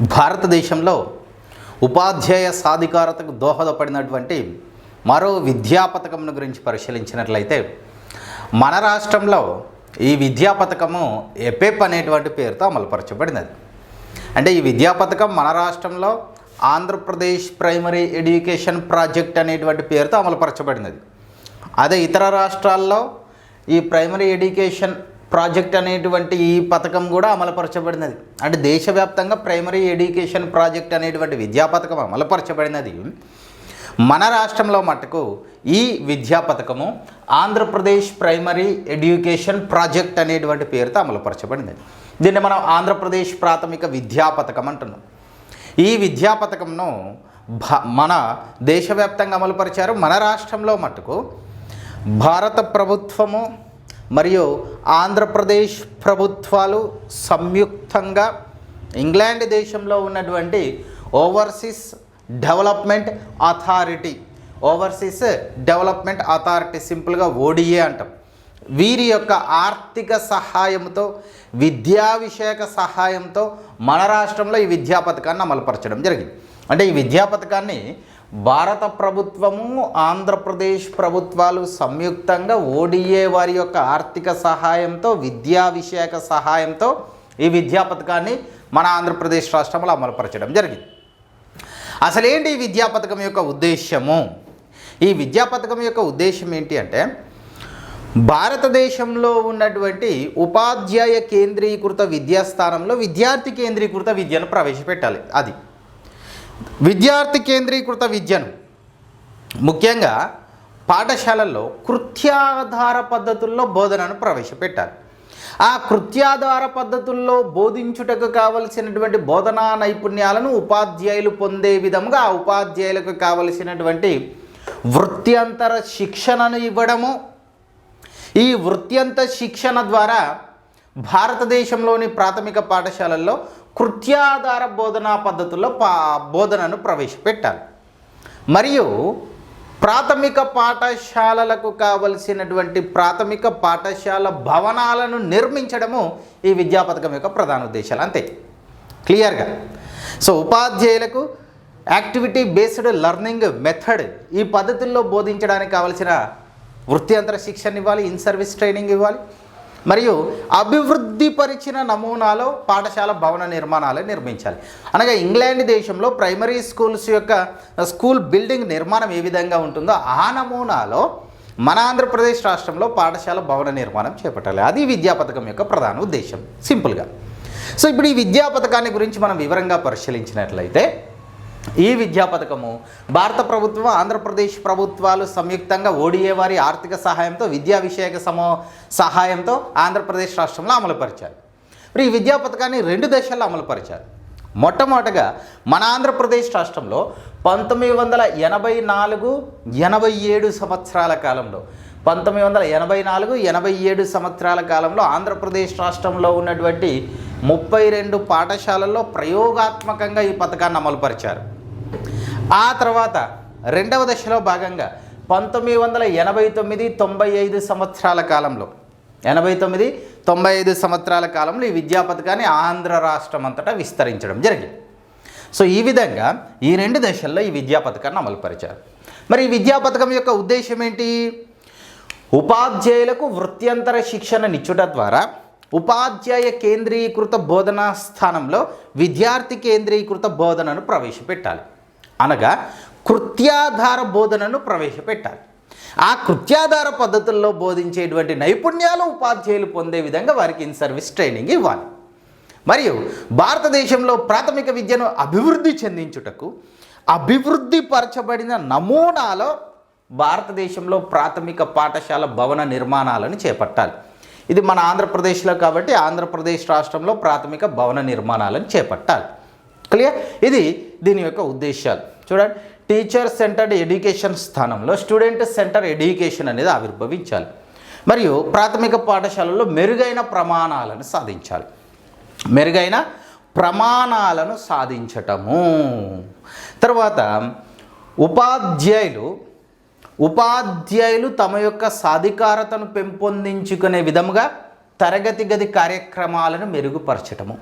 భారతదేశంలో ఉపాధ్యాయ సాధికారతకు దోహదపడినటువంటి మరో విద్యా పథకంను గురించి పరిశీలించినట్లయితే మన రాష్ట్రంలో ఈ విద్యా పథకము ఎపెప్ అనేటువంటి పేరుతో అమలుపరచబడినది. అంటే ఈ విద్యా పథకం మన రాష్ట్రంలో ఆంధ్రప్రదేశ్ ప్రైమరీ ఎడ్యుకేషన్ ప్రాజెక్ట్ అనేటువంటి పేరుతో అమలుపరచబడినది. అదే ఇతర రాష్ట్రాల్లో ఈ ప్రైమరీ ఎడ్యుకేషన్ ప్రాజెక్ట్ అనేటువంటి ఈ పథకం కూడా అమలుపరచబడినది. అంటే దేశవ్యాప్తంగా ప్రైమరీ ఎడ్యుకేషన్ ప్రాజెక్ట్ అనేటువంటి విద్యా పథకం అమలుపరచబడినది. మన రాష్ట్రంలో మటుకు ఈ విద్యా పథకము ఆంధ్రప్రదేశ్ ప్రైమరీ ఎడ్యుకేషన్ ప్రాజెక్ట్ అనేటువంటి పేరుతో అమలుపరచబడింది దీన్ని మనం ఆంధ్రప్రదేశ్ ప్రాథమిక విద్యా పథకం అంటున్నాం. ఈ విద్యా పథకంను భ మన దేశవ్యాప్తంగా అమలుపరిచారు మన రాష్ట్రంలో మటుకు భారత ప్రభుత్వము మరియు ఆంధ్రప్రదేశ్ ప్రభుత్వాలు సంయుక్తంగా ఇంగ్లాండ్ దేశంలో ఉన్నటువంటి overseas development authority overseas development authority సింపుల్గా ఓడిఏ అంటాం. వీరి యొక్క ఆర్థిక సహాయంతో విద్యా విషయక సహాయంతో మన రాష్ట్రంలో ఈ విద్యా పథకాన్ని అమలుపరచడం జరిగింది. అంటే ఈ విద్యా పథకాన్ని భారత ప్రభుత్వము ఆంధ్రప్రదేశ్ ప్రభుత్వాలు సంయుక్తంగా ఓడిఏ వారి యొక్క ఆర్థిక సహాయంతో విద్యా విషయక సహాయంతో ఈ విద్యా పథకాన్ని మన ఆంధ్రప్రదేశ్ రాష్ట్రంలో అమలుపరచడం జరిగింది. అసలేంటి ఈ విద్యా పథకం యొక్క ఉద్దేశ్యము? ఈ విద్యా పథకం యొక్క ఉద్దేశం ఏంటి అంటే భారతదేశంలో ఉన్నటువంటి ఉపాధ్యాయ కేంద్రీకృత విద్యాస్థానంలో విద్యార్థి కేంద్రీకృత విద్యను ప్రవేశపెట్టాలి. అది విద్యార్థి కేంద్రీకృత విద్యను. ముఖ్యంగా పాఠశాలల్లో కృత్యాధార పద్ధతుల్లో బోధనను ప్రవేశపెట్టాలి. ఆ కృత్యాధార పద్ధతుల్లో బోధించుటకు కావలసినటువంటి బోధనా నైపుణ్యాలను ఉపాధ్యాయులు పొందే విధంగా ఆ ఉపాధ్యాయులకు కావలసినటువంటి వృత్యంతర శిక్షణను ఇవ్వడము. ఈ వృత్యంత శిక్షణ ద్వారా భారతదేశంలోని ప్రాథమిక పాఠశాలల్లో కృత్యాధార బోధనా పద్ధతుల్లో పా బోధనను ప్రవేశపెట్టాలి. మరియు ప్రాథమిక పాఠశాలలకు కావలసినటువంటి ప్రాథమిక పాఠశాల భవనాలను నిర్మించడము ఈ విద్యా పథకం యొక్క ప్రధాన ఉద్దేశాలు. అంతే. క్లియర్గా? సో ఉపాధ్యాయులకు యాక్టివిటీ బేస్డ్ లెర్నింగ్ మెథడ్ ఈ పద్ధతుల్లో బోధించడానికి కావలసిన వృత్యంతర శిక్షణ ఇవ్వాలి ఇన్ సర్వీస్ ట్రైనింగ్ ఇవ్వాలి మరియు అభివృద్ధి పరిచిన నమూనాలో పాఠశాల భవన నిర్మాణాలు నిర్మించాలి. అనగా ఇంగ్లాండ్ దేశంలో ప్రైమరీ స్కూల్స్ యొక్క స్కూల్ బిల్డింగ్ నిర్మాణం ఏ విధంగా ఉంటుందో ఆ నమూనాలో మన ఆంధ్రప్రదేశ్ రాష్ట్రంలో పాఠశాల భవన నిర్మాణం చేపట్టాలి. అది విద్యా పథకం యొక్క ప్రధాన ఉద్దేశం. సింపుల్గా. సో ఇప్పుడు ఈ విద్యా పథకాన్ని గురించి మనం వివరంగా పరిశీలించినట్లయితే ఈ విద్యా పథకము భారత ప్రభుత్వం ఆంధ్రప్రదేశ్ ప్రభుత్వాలు సంయుక్తంగా ఓడిఏ వారి ఆర్థిక సహాయంతో విద్యా విషయక సమో సహాయంతో ఆంధ్రప్రదేశ్ రాష్ట్రంలో అమలుపరిచారు. మరి ఈ విద్యా పథకాన్ని రెండు దశల్లో అమలుపరిచారు. మొట్టమొదటగా మన ఆంధ్రప్రదేశ్ రాష్ట్రంలో పంతొమ్మిది వందల ఎనభై నాలుగు ఎనభై ఏడు సంవత్సరాల కాలంలో పంతొమ్మిది వందల ఎనభై నాలుగు ఎనభై ఏడు సంవత్సరాల కాలంలో ఆంధ్రప్రదేశ్ రాష్ట్రంలో ఉన్నటువంటి ముప్పై రెండు పాఠశాలల్లో ప్రయోగాత్మకంగా ఈ పథకాన్ని అమలుపరిచారు. ఆ తర్వాత రెండవ దశలో భాగంగా పంతొమ్మిది వందల ఎనభై తొమ్మిది తొంభై ఐదు సంవత్సరాల కాలంలో ఎనభై తొమ్మిది తొంభై ఐదు సంవత్సరాల కాలంలో ఈ విద్యా పథకాన్ని ఆంధ్ర రాష్ట్రం అంతటా విస్తరించడం జరిగింది. సో ఈ విధంగా ఈ రెండు దశల్లో ఈ విద్యా పథకాన్ని అమలుపరిచారు. మరి ఈ విద్యా పథకం యొక్క ఉద్దేశం ఏంటి? ఉపాధ్యాయులకు వృత్యంతర శిక్షణనిచ్చుట ద్వారా ఉపాధ్యాయ కేంద్రీకృత బోధనా స్థానంలో విద్యార్థి కేంద్రీకృత బోధనను ప్రవేశపెట్టాలి. అనగా కృత్యాధార బోధనను ప్రవేశపెట్టాలి. ఆ కృత్యాధార పద్ధతుల్లో బోధించేటువంటి నైపుణ్యాలు ఉపాధ్యాయులు పొందే విధంగా వారికి ఇన్ సర్వీస్ ట్రైనింగ్ ఇవ్వాలి. మరియు భారతదేశంలో ప్రాథమిక విద్యను అభివృద్ధి చెందించుటకు అభివృద్ధి పరచబడిన నమూనాలో భారతదేశంలో ప్రాథమిక పాఠశాల భవన నిర్మాణాలను చేపట్టాలి. ఇది మన ఆంధ్రప్రదేశ్లో కాబట్టి ఆంధ్రప్రదేశ్ రాష్ట్రంలో ప్రాథమిక భవన నిర్మాణాలను చేపట్టాలి. క్లియర్ ఇది దీని యొక్క ఉద్దేశాలు చూడండి టీచర్ సెంటర్డ్ ఎడ్యుకేషన్ స్థానంలో స్టూడెంట్ సెంటర్ ఎడ్యుకేషన్ అనేది ఆవిర్భవించాలి. మరియు ప్రాథమిక పాఠశాలలో మెరుగైన ప్రమాణాలను సాధించాలి. మెరుగైన ప్రమాణాలను సాధించటము. తర్వాత ఉపాధ్యాయులు ఉపాధ్యాయులు తమ యొక్క సాధికారతను పెంపొందించుకునే విధముగా తరగతి గది కార్యక్రమాలను మెరుగుపరచటము.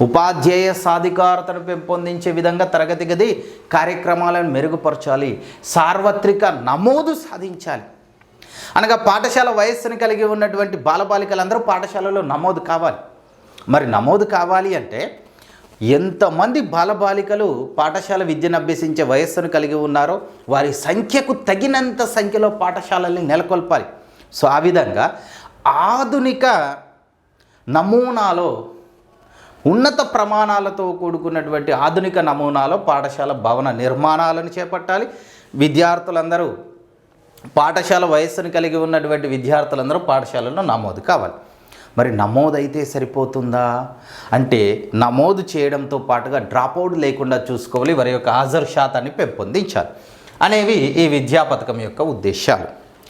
ఉపాధ్యాయ సాధికారతను పెంపొందించే విధంగా తరగతి గది కార్యక్రమాలను మెరుగుపరచాలి. సార్వత్రిక నమోదు సాధించాలి. అనగా పాఠశాల వయస్సును కలిగి ఉన్నటువంటి బాలబాలికలందరూ పాఠశాలలో నమోదు కావాలి. మరి నమోదు కావాలి అంటే ఎంతమంది బాలబాలికలు పాఠశాల విద్యను అభ్యసించే వయస్సును కలిగి ఉన్నారో వారి సంఖ్యకు తగినంత సంఖ్యలో పాఠశాలల్ని నెలకొల్పాలి. సో ఆ విధంగా ఆధునిక నమూనాలో ఉన్నత ప్రమాణాలతో కూడుకున్నటువంటి ఆధునిక నమూనాలో పాఠశాల భవన నిర్మాణాలను చేపట్టాలి. విద్యార్థులందరూ పాఠశాల వయస్సును కలిగి ఉన్నటువంటి విద్యార్థులందరూ పాఠశాలలో నమోదు కావాలి. మరి నమోదైతే సరిపోతుందా? అంటే నమోదు చేయడంతో పాటుగా డ్రాప్అవుట్ లేకుండా చూసుకోవాలి వారి యొక్క హాజరు శాతాన్ని పెంపొందించాలి అనేవి ఈ విద్యా పథకం యొక్క ఉద్దేశాలు.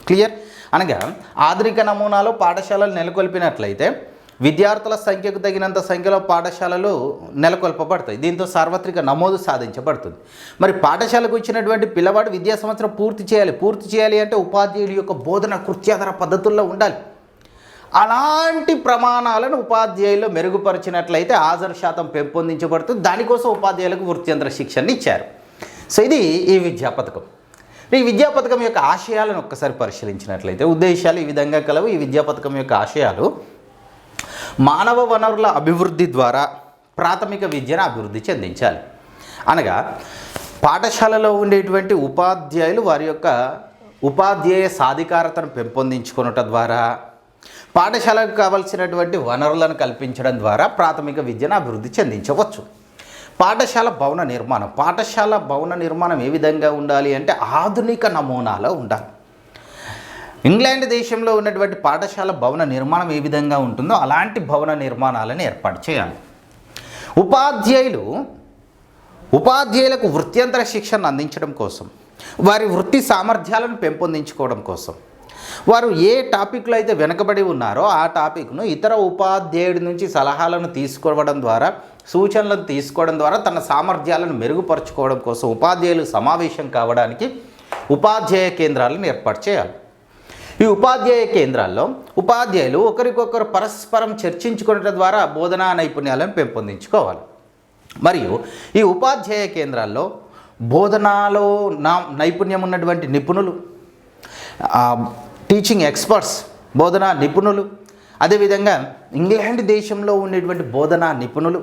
క్లియర్? అనగా ఆధునిక నమూనాలో పాఠశాలలు నెలకొల్పినట్లయితే విద్యార్థుల సంఖ్యకు తగినంత సంఖ్యలో పాఠశాలలు నెలకొల్పబడతాయి. దీంతో సార్వత్రిక నమోదు సాధించబడుతుంది. మరి పాఠశాలకు వచ్చినటువంటి పిల్లవాడు విద్యా సంవత్సరం పూర్తి చేయాలి. పూర్తి చేయాలి అంటే ఉపాధ్యాయుడి యొక్క బోధన కృత్యాధార పద్ధతుల్లో ఉండాలి. అలాంటి ప్రమాణాలను ఉపాధ్యాయులు మెరుగుపరిచినట్లయితే హాజరు శాతం పెంపొందించబడుతుంది. దానికోసం ఉపాధ్యాయులకు వృత్యంతర శిక్షణ ఇచ్చారు. సో ఇది ఈ విద్యా పథకం. ఈ విద్యా పథకం యొక్క ఆశయాలను ఒక్కసారి పరిశీలించినట్లయితే ఉద్దేశాలు ఈ విధంగా కలవు. ఈ విద్యా పథకం యొక్క ఆశయాలు మానవ వనరుల అభివృద్ధి ద్వారా ప్రాథమిక విద్యను అభివృద్ధి చెందించాలి. అనగా పాఠశాలలో ఉండేటువంటి ఉపాధ్యాయులు వారి యొక్క ఉపాధ్యాయ సాధికారతను పెంపొందించుకొనుట ద్వారా పాఠశాలకు కావలసినటువంటి వనరులను కల్పించడం ద్వారా ప్రాథమిక విద్యను అభివృద్ధి చెందించవచ్చు. పాఠశాల భవన నిర్మాణం పాఠశాల భవన నిర్మాణం ఏ విధంగా ఉండాలి అంటే ఆధునిక నమూనాలో ఉండాలి. ఇంగ్లాండ్ దేశంలో ఉన్నటువంటి పాఠశాల భవన నిర్మాణం ఏ విధంగా ఉంటుందో అలాంటి భవన నిర్మాణాలను ఏర్పాటు చేయాలి. ఉపాధ్యాయులు ఉపాధ్యాయులకు వృత్యంతర శిక్షణ అందించడం కోసం వారి వృత్తి సామర్థ్యాలను పెంపొందించుకోవడం కోసం వారు ఏ టాపిక్లో అయితే వెనకబడి ఉన్నారో ఆ టాపిక్ను ఇతర ఉపాధ్యాయుడి నుంచి సలహాలను తీసుకోవడం ద్వారా సూచనలను తీసుకోవడం ద్వారా తన సామర్థ్యాలను మెరుగుపరచుకోవడం కోసం ఉపాధ్యాయులు సమావేశం కావడానికి ఉపాధ్యాయ కేంద్రాలను ఏర్పాటు చేయాలి. ఈ ఉపాధ్యాయ కేంద్రాల్లో ఉపాధ్యాయులు ఒకరికొకరు పరస్పరం చర్చించుకోవడం ద్వారా బోధనా నైపుణ్యాలను పెంపొందించుకోవాలి. మరియు ఈ ఉపాధ్యాయ కేంద్రాల్లో బోధనాలో నా నైపుణ్యం ఉన్నటువంటి నిపుణులు టీచింగ్ ఎక్స్పర్ట్స్ బోధనా నిపుణులు అదేవిధంగా ఇంగ్లాండ్ దేశంలో ఉండేటువంటి బోధనా నిపుణులు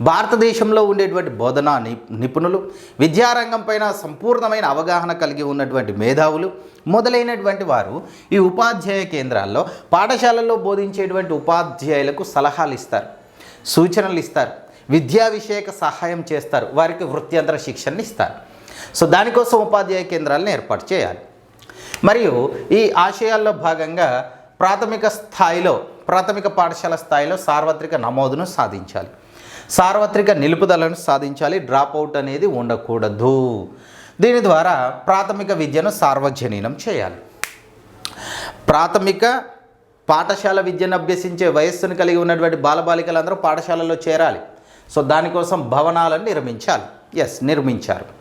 భారతదేశంలో ఉండేటువంటి బోధనా నిపుణులు విద్యారంగం పైన సంపూర్ణమైన అవగాహన కలిగి ఉన్నటువంటి మేధావులు మొదలైనటువంటి వారు ఈ ఉపాధ్యాయ కేంద్రాల్లో పాఠశాలల్లో బోధించేటువంటి ఉపాధ్యాయులకు సలహాలు ఇస్తారు సూచనలు ఇస్తారు విద్యా విషయక సహాయం చేస్తారు వారికి వృత్యంతర శిక్షణ ఇస్తారు. సో దానికోసం ఉపాధ్యాయ కేంద్రాలను ఏర్పాటు చేయాలి. మరియు ఈ ఆశయాల్లో భాగంగా ప్రాథమిక స్థాయిలో ప్రాథమిక పాఠశాల స్థాయిలో సార్వత్రిక నమోదును సాధించాలి. సార్వత్రిక నిలుపుదలను సాధించాలి డ్రాప్ అవుట్ అనేది ఉండకూడదు. దీని ద్వారా ప్రాథమిక విద్యను సార్వజనీనం చేయాలి. ప్రాథమిక పాఠశాల విద్యను అభ్యసించే వయస్సును కలిగి ఉన్నటువంటి బాలబాలికలందరూ పాఠశాలలో చేరాలి. సో దానికోసం భవనాలను నిర్మించాలి. ఎస్ నిర్మించారు.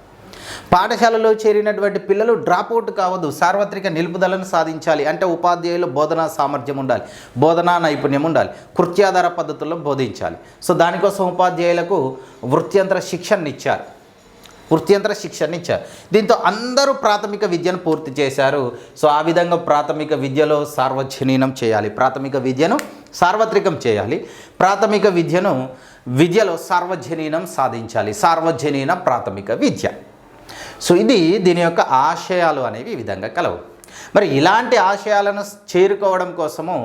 పాఠశాలలో చేరినటువంటి పిల్లలు డ్రాప్ అవుట్ కావద్దు సార్వత్రిక నిలుపుదలను సాధించాలి అంటే ఉపాధ్యాయులు బోధనా సామర్థ్యం ఉండాలి బోధనా నైపుణ్యం ఉండాలి కృత్యాధార పద్ధతుల్లో బోధించాలి. సో దానికోసం ఉపాధ్యాయులకు వృత్యంతర శిక్షణ ఇచ్చారు. వృత్యంతర శిక్షణ ఇచ్చారు. దీంతో అందరూ ప్రాథమిక విద్యను పూర్తి చేశారు. సో ఆ విధంగా ప్రాథమిక విద్యలో సార్వజనీనం చేయాలి. ప్రాథమిక విద్యను సార్వత్రికం చేయాలి. ప్రాథమిక విద్యను విద్యలో సార్వజనీనం సాధించాలి. సార్వజనీన ప్రాథమిక విద్య. సో ఇది దీని యొక్క ఆశయాలు అనేవి ఈ విధంగా కలవు. మరి ఇలాంటి ఆశయాలను చేరుకోవడం కోసము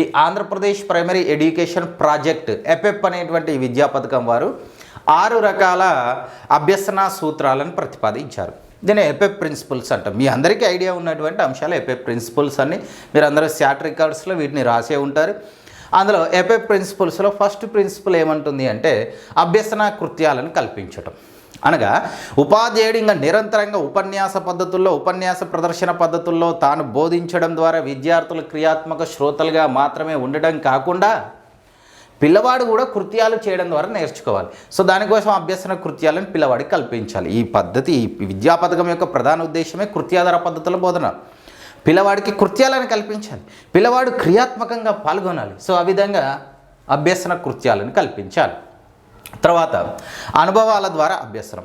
ఈ Andhra Pradesh primary education project APEP అనేటువంటి విద్యా పథకం వారు ఆరు రకాల అభ్యసన సూత్రాలను ప్రతిపాదించారు. దీని ఎపెప్ ప్రిన్సిపల్స్ అంటాం. మీ అందరికీ ఐడియా ఉన్నటువంటి అంశాలు ఎపెప్ ప్రిన్సిపల్స్ అన్ని మీరు అందరూ శాట్ రికార్డ్స్లో వీటిని రాసే ఉంటారు. అందులో ఎపెప్ ప్రిన్సిపల్స్లో ఫస్ట్ ప్రిన్సిపల్ ఏమంటుంది అంటే అభ్యసన కృత్యాలను కల్పించటం. అనగా ఉపాధ్యాయుడు ఇంకా నిరంతరంగా ఉపన్యాస పద్ధతుల్లో ఉపన్యాస ప్రదర్శన పద్ధతుల్లో తాను బోధించడం ద్వారా విద్యార్థులు క్రియాత్మక శ్రోతలుగా మాత్రమే ఉండడం కాకుండా పిల్లవాడు కూడా కృత్యాలు చేయడం ద్వారా నేర్చుకోవాలి. సో దానికోసం అభ్యసన కృత్యాలను పిల్లవాడికి కల్పించాలి. ఈ పద్ధతి ఈ విద్యా పథకం యొక్క ప్రధాన ఉద్దేశమే కృత్యాధార పద్ధతుల బోధన. పిల్లవాడికి కృత్యాలను కల్పించాలి. పిల్లవాడు క్రియాత్మకంగా పాల్గొనాలి. సో ఆ విధంగా అభ్యసన కృత్యాలను కల్పించాలి. తర్వాత అనుభవాల ద్వారా అభ్యసనం.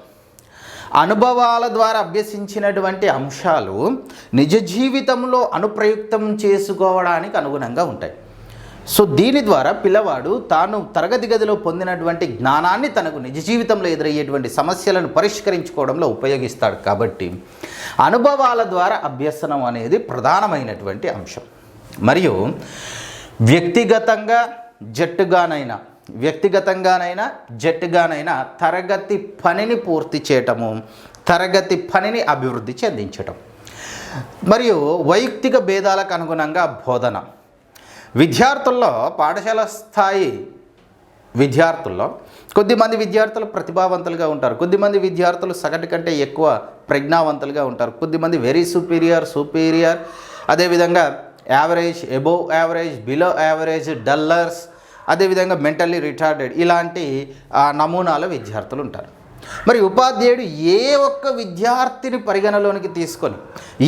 అనుభవాల ద్వారా అభ్యసించినటువంటి అంశాలు నిజ జీవితంలో అనుప్రయుక్తం చేసుకోవడానికి అనుగుణంగా ఉంటాయి. సో దీని ద్వారా పిల్లవాడు తాను తరగతి గదిలో పొందినటువంటి జ్ఞానాన్ని తనకు నిజ జీవితంలో ఎదురయ్యేటువంటి సమస్యలను పరిష్కరించుకోవడంలో ఉపయోగిస్తాడు కాబట్టి అనుభవాల ద్వారా అభ్యసనం అనేది ప్రధానమైనటువంటి అంశం. మరియు వ్యక్తిగతంగా జట్టుగానైనా వ్యక్తిగతంగానైనా జట్టుగానైనా తరగతి పనిని పూర్తి చేయటము తరగతి పనిని అభివృద్ధి చెందించటం. మరియు వైయక్తిక భేదాలకు అనుగుణంగా బోధన. విద్యార్థుల్లో పాఠశాల స్థాయి విద్యార్థుల్లో కొద్దిమంది విద్యార్థులు ప్రతిభావంతులుగా ఉంటారు. కొద్దిమంది విద్యార్థులు సగటు కంటే ఎక్కువ ప్రజ్ఞావంతులుగా ఉంటారు. కొద్దిమంది వెరీ సుపీరియర్ సుపీరియర్ అదేవిధంగా average above average below average dullards అదేవిధంగా మెంటల్లీ రిటార్డెడ్ ఇలాంటి ఆ, నమూనాల విద్యార్థులు ఉంటారు. మరి ఉపాధ్యాయుడు ఏ ఒక్క విద్యార్థిని పరిగణలోనికి తీసుకొని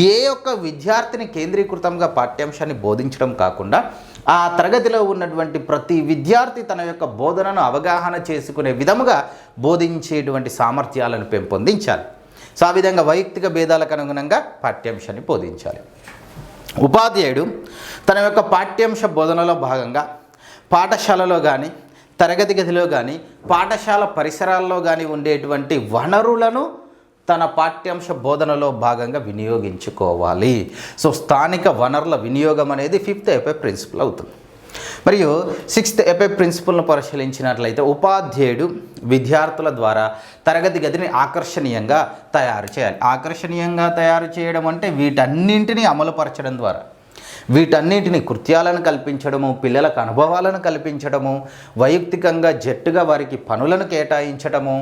ఏ ఒక్క విద్యార్థిని కేంద్రీకృతంగా పాఠ్యాంశాన్ని బోధించడం కాకుండా ఆ తరగతిలో ఉన్నటువంటి ప్రతి విద్యార్థి తన యొక్క బోధనను అవగాహన చేసుకునే విధముగా బోధించేటువంటి సామర్థ్యాలను పెంపొందించాలి. సో ఆ విధంగా వైయక్తిక భేదాలకు అనుగుణంగా పాఠ్యాంశాన్ని బోధించాలి. ఉపాధ్యాయుడు తన యొక్క పాఠ్యాంశ బోధనలో భాగంగా పాఠశాలలో కానీ తరగతి గదిలో కానీ పాఠశాల పరిసరాల్లో కానీ ఉండేటువంటి వనరులను తన పాఠ్యాంశ బోధనలో భాగంగా వినియోగించుకోవాలి. సో స్థానిక వనరుల వినియోగం అనేది ఫిఫ్త్ ఎపే ప్రిన్సిపల్ అవుతుంది. మరియు సిక్స్త్ ఎపే ప్రిన్సిపల్ను పరిశీలించినట్లయితే ఉపాధ్యాయుడు విద్యార్థుల ద్వారా తరగతి గదిని ఆకర్షణీయంగా తయారు చేయాలి. ఆకర్షణీయంగా తయారు చేయడం అంటే వీటన్నింటినీ అమలుపరచడం ద్వారా. వీటన్నిటిని కృత్యాలను కల్పించడము పిల్లలకు అనుభవాలను కల్పించడము వైయక్తికంగా జట్టుగా వారికి పనులను కేటాయించడము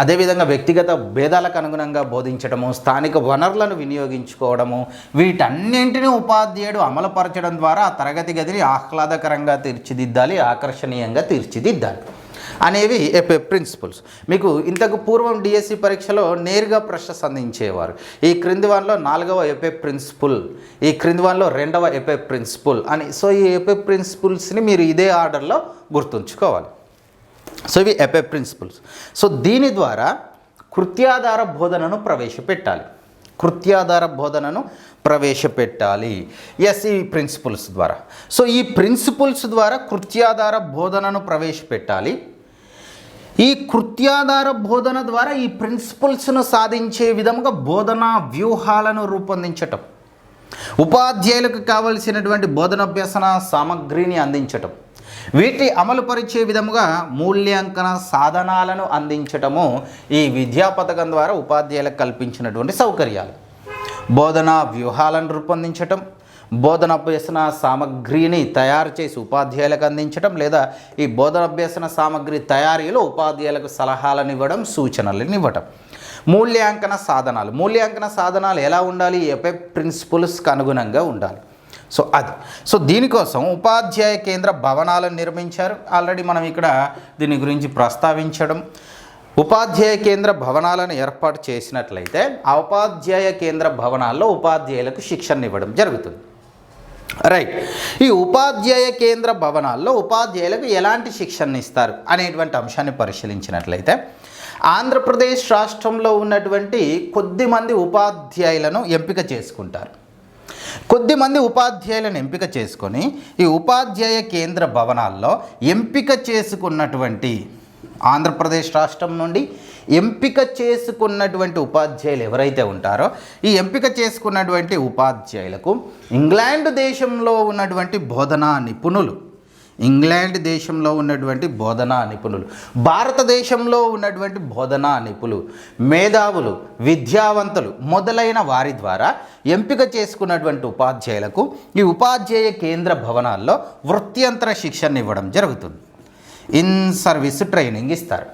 అదేవిధంగా వ్యక్తిగత భేదాలకు అనుగుణంగా బోధించడము స్థానిక వనరులను వినియోగించుకోవడము వీటన్నింటినీ ఉపాధ్యాయుడు అమలుపరచడం ద్వారా ఆ తరగతి గదిని ఆహ్లాదకరంగా తీర్చిదిద్దాలి ఆకర్షణీయంగా తీర్చిదిద్దాలి. అనేవి ప్రిన్సిపల్స్ మీకు ఇంతకు పూర్వం డిఎస్సి పరీక్షలో నేరుగా ప్రశ్న సంధించేవారు. ఈ క్రింది వాన్లో నాలుగవ ఎపే ప్రిన్సిపుల్ ఈ క్రింది వాన్లో రెండవ ఎపే ప్రిన్సిపుల్ అని. సో ఈ ఎపే ప్రిన్సిపుల్స్ని మీరు ఇదే ఆర్డర్లో గుర్తుంచుకోవాలి. సో ఇవి ఎపే ప్రిన్సిపల్స్ సో దీని ద్వారా కృత్యాధార బోధనను ప్రవేశపెట్టాలి. కృత్యాధార బోధనను ప్రవేశపెట్టాలి. ఎస్ ఈ ప్రిన్సిపల్స్ ద్వారా. సో ఈ ప్రిన్సిపల్స్ ద్వారా కృత్యాధార బోధనను ప్రవేశపెట్టాలి. ఈ కృత్యాధార బోధన ద్వారా ఈ ప్రిన్సిపల్స్ను సాధించే విధముగా బోధనా వ్యూహాలను రూపొందించటం. ఉపాధ్యాయులకు కావలసినటువంటి బోధనాభ్యసన సామగ్రిని అందించటం. వీటి అమలుపరిచే విధముగా మూల్యాంకన సాధనాలను అందించటము ఈ విద్యా పథకం ద్వారా ఉపాధ్యాయులకు కల్పించినటువంటి సౌకర్యాలు. బోధనా వ్యూహాలను రూపొందించటం బోధనాభ్యసన సామగ్రిని తయారు చేసి ఉపాధ్యాయులకు అందించడం లేదా ఈ బోధనాభ్యసన సామగ్రి తయారీలో ఉపాధ్యాయులకు సలహాలను ఇవ్వడం సూచనలను ఇవ్వటం మూల్యాంకన సాధనాలు. మూల్యాంకన సాధనాలు ఎలా ఉండాలి? ఎపే ప్రిన్సిపల్స్కి అనుగుణంగా ఉండాలి. సో అది. సో దీనికోసం ఉపాధ్యాయ కేంద్ర భవనాలను నిర్మించారు. ఆల్రెడీ మనం ఇక్కడ దీని గురించి ప్రస్తావించడం. ఉపాధ్యాయ కేంద్ర భవనాలను ఏర్పాటు చేసినట్లయితే ఆ ఉపాధ్యాయ కేంద్ర భవనాల్లో ఉపాధ్యాయులకు శిక్షణ ఇవ్వడం జరుగుతుంది. రైట్ ఈ ఉపాధ్యాయ కేంద్ర భవనాల్లో ఉపాధ్యాయులకు ఎలాంటి శిక్షణ ఇస్తారు అనేటువంటి అంశాన్ని పరిశీలించినట్లయితే ఆంధ్రప్రదేశ్ రాష్ట్రంలో ఉన్నటువంటి కొద్దిమంది ఉపాధ్యాయులను ఎంపిక చేసుకుంటారు. కొద్దిమంది ఉపాధ్యాయులను ఎంపిక చేసుకొని ఈ ఉపాధ్యాయ కేంద్ర భవనాల్లో ఎంపిక చేసుకున్నటువంటి ఆంధ్రప్రదేశ్ రాష్ట్రం నుండి ఎంపిక చేసుకున్నటువంటి ఉపాధ్యాయులు ఎవరైతే ఉంటారో ఈ ఎంపిక చేసుకున్నటువంటి ఉపాధ్యాయులకు ఇంగ్లాండ్ దేశంలో ఉన్నటువంటి బోధనా నిపుణులు ఇంగ్లాండ్ దేశంలో ఉన్నటువంటి బోధనా నిపుణులు భారతదేశంలో ఉన్నటువంటి బోధనా నిపుణులు మేధావులు విద్యావంతులు మొదలైన వారి ద్వారా ఎంపిక చేసుకున్నటువంటి ఉపాధ్యాయులకు ఈ ఉపాధ్యాయ కేంద్ర భవనాల్లో వృత్యంతర శిక్షణ ఇవ్వడం జరుగుతుంది. ఇన్ సర్వీస్ ట్రైనింగ్ ఇస్తారు.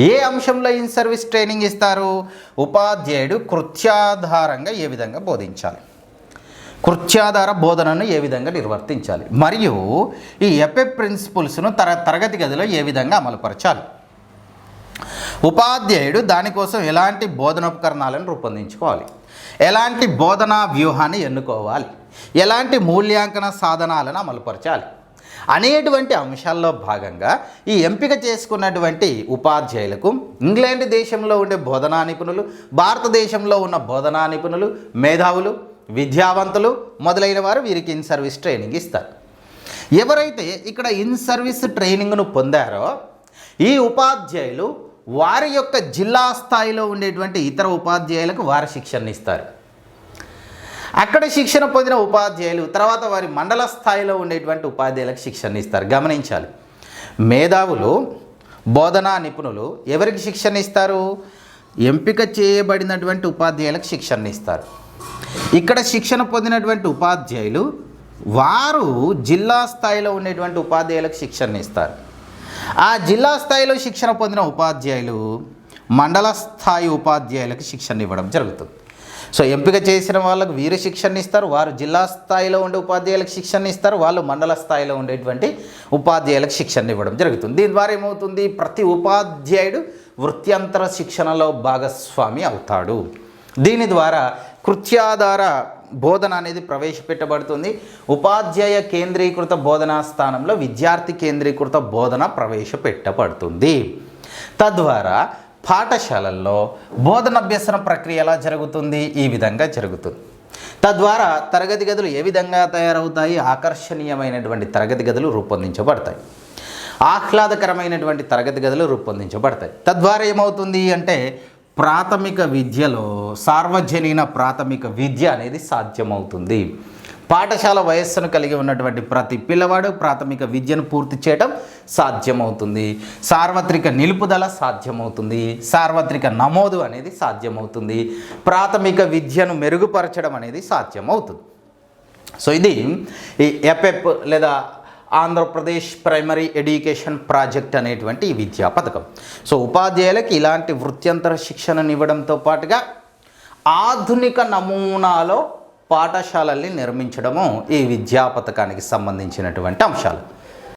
ఏ అంశంలో ఇన్ సర్వీస్ ట్రైనింగ్ ఇస్తారు? ఉపాధ్యాయుడు కృత్యాధారంగా ఏ విధంగా బోధించాలి? కృత్యాధార బోధనను ఏ విధంగా నిర్వర్తించాలి? మరియు ఈ ఎపె ప్రిన్సిపల్స్ను తర తరగతి గదిలో ఏ విధంగా అమలుపరచాలి? ఉపాధ్యాయుడు దానికోసం ఎలాంటి బోధనోపకరణాలను రూపొందించుకోవాలి? ఎలాంటి బోధనా వ్యూహాన్ని ఎన్నుకోవాలి? ఎలాంటి మూల్యాంకన సాధనాలను అమలుపరచాలి? అనేటువంటి అంశాల్లో భాగంగా ఈ ఎంపిక చేసుకున్నటువంటి ఉపాధ్యాయులకు ఇంగ్లాండ్ దేశంలో ఉండే బోధనా నిపుణులు భారతదేశంలో ఉన్న బోధనా నిపుణులు మేధావులు విద్యావంతులు మొదలైన వారు వీరికి ఇన్ సర్వీస్ ట్రైనింగ్ ఇస్తారు. ఎవరైతే ఇక్కడ ఇన్ సర్వీస్ ట్రైనింగ్ను పొందారో ఈ ఉపాధ్యాయులు వారి యొక్క జిల్లా స్థాయిలో ఉండేటువంటి ఇతర ఉపాధ్యాయులకు వారి శిక్షణ ఇస్తారు అక్కడ శిక్షణ పొందిన ఉపాధ్యాయులు తర్వాత వారి మండల స్థాయిలో ఉండేటువంటి ఉపాధ్యాయులకు శిక్షణ ఇస్తారు. గమనించాలి. మేధావులు బోధనా నిపుణులు ఎవరికి శిక్షణ ఇస్తారు? ఎంపిక చేయబడినటువంటి ఉపాధ్యాయులకు శిక్షణ ఇస్తారు. ఇక్కడ శిక్షణ పొందినటువంటి ఉపాధ్యాయులు వారు జిల్లా స్థాయిలో ఉండేటువంటి ఉపాధ్యాయులకు శిక్షణ ఇస్తారు. ఆ జిల్లా స్థాయిలో శిక్షణ పొందిన ఉపాధ్యాయులు మండల స్థాయి ఉపాధ్యాయులకు శిక్షణ ఇవ్వడం జరుగుతుంది. సో ఎంపిక చేసిన వాళ్ళకు వీరు శిక్షణ ఇస్తారు వారు జిల్లా స్థాయిలో ఉండే ఉపాధ్యాయులకు శిక్షణ ఇస్తారు వాళ్ళు మండల స్థాయిలో ఉండేటువంటి ఉపాధ్యాయులకు శిక్షణ ఇవ్వడం జరుగుతుంది. దీని ద్వారా ఏమవుతుంది? ప్రతి ఉపాధ్యాయుడు వృత్యంతర శిక్షణలో భాగస్వామి అవుతాడు. దీని ద్వారా కృత్యాధార బోధన అనేది ప్రవేశపెట్టబడుతుంది. ఉపాధ్యాయ కేంద్రీకృత బోధనా స్థానంలో విద్యార్థి కేంద్రీకృత బోధన ప్రవేశపెట్టబడుతుంది. తద్వారా పాఠశాలల్లో బోధనాభ్యసన ప్రక్రియ ఎలా జరుగుతుంది? ఈ విధంగా జరుగుతుంది. తద్వారా తరగతి గదులు ఏ విధంగా తయారవుతాయి? ఆకర్షణీయమైనటువంటి తరగతి గదులు రూపొందించబడతాయి. ఆహ్లాదకరమైనటువంటి తరగతి గదులు రూపొందించబడతాయి. తద్వారా ఏమవుతుంది అంటే ప్రాథమిక విద్యలో సార్వజనీన ప్రాథమిక విద్య అనేది సాధ్యమవుతుంది. పాఠశాల వయస్సును కలిగి ఉన్నటువంటి ప్రతి పిల్లవాడు ప్రాథమిక విద్యను పూర్తి చేయడం సాధ్యమవుతుంది. సార్వత్రిక నిలుపుదల సాధ్యమవుతుంది. సార్వత్రిక నమోదు అనేది సాధ్యమవుతుంది. ప్రాథమిక విద్యను మెరుగుపరచడం అనేది సాధ్యమవుతుంది. సో ఇది ఈ ఎపెప్ లేదా ఆంధ్రప్రదేశ్ ప్రైమరీ ఎడ్యుకేషన్ ప్రాజెక్ట్ అనేటువంటి ఈ విద్యా పథకం. సో ఉపాధ్యాయులకు ఇలాంటి వృత్యంతర శిక్షణనివ్వడంతో పాటుగా ఆధునిక నమూనాలో పాఠశాలల్ని నిర్మించడము ఈ విద్యా పథకానికి సంబంధించినటువంటి అంశాలు.